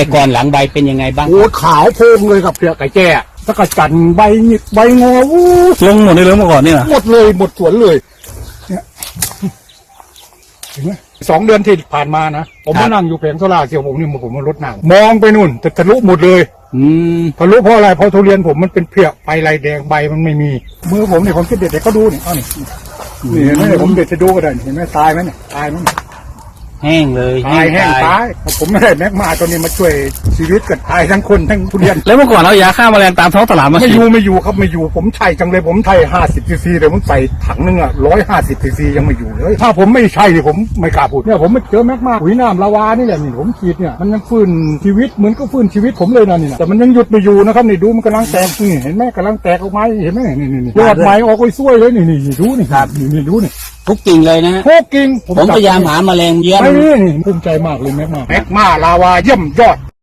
แต่ก่อนหลังใบเป็นยังไงบ้างโอ้ขาวโพลงเลยครับเพียไก่แจ้ตะกะจันใบหงิกใบงอวู้ลงหมดเลยเลยเมื่อก่อนนี่นะหมดเลยหมดสวนเลยเนี่ยเห็นไหมสองเดือนที่ผ่านมานะผมครัมาบนั่งอยู่แผงโซล่าร์เซลล์ผมนี่ผมมารดน้ำมองไปนู่นแต่ทะลุหมดเลยอืมทะลุเพราะอะไรเพราะทุเรียนผมมันเป็นเพียใบลายแดงใบมันไม่มีมือผมเนี่ยผมจะเด็ดให้เขาดูนี่เอานี่นี่เห็นไหมเนี่ยผมเด็ดจะดูก็ได้นี่เห็นไหมตายไหมเนี่ยตายไหมเนี่ย แห้งเลยตายแห้งตายตายผมไม่ได้แม็กมาตัวนี้มาช่วยชีวิตกันตายทั้งคนทั้งทุเรียน แล้วเมื่อก่อนเรายาฆ่าแมลงตามท้องตลาดมาไม่ฉีอดยู่ไม่อยู่ครับไม่อยู่ผมใช่จังเลยผมใช่ห้าสิบซีซีแต่ผมใส่ถังนึงอะร้อยห้าสิบซีซียังไม่อยู่เลย ถ้าผมไม่ใช่นี่ผมไม่กล้าพูดเนี่ยผมมาเจอแม็กมาปุ๋ยน้ำลาวานี่แหละนี่ผมฉีดเนี่ยมันยังฟื้นชีวิตเหมือนก็ฟื้นชีวิตผมเลยนะนี่นะแต่มันยังหยุดไม่อยู่นะครับนี่ดูมันกำลังแตกนี่เห็นไหมกำลังแตกออกมาเห็นไหมนี่นี่นี่ยอดไม้ออกไปสวยเลยนี่นี่นี่ดูนี่ครับนี่นี่ดูนี่ ทุกกิ่งเลยนะฮะโคกกิ่งผมพยายามหาแมลงเยี่ยมไอ้นี่นี่ภูมิใจมากเลยแม็กมาแม็กมาลาวาเยี่ยมยอด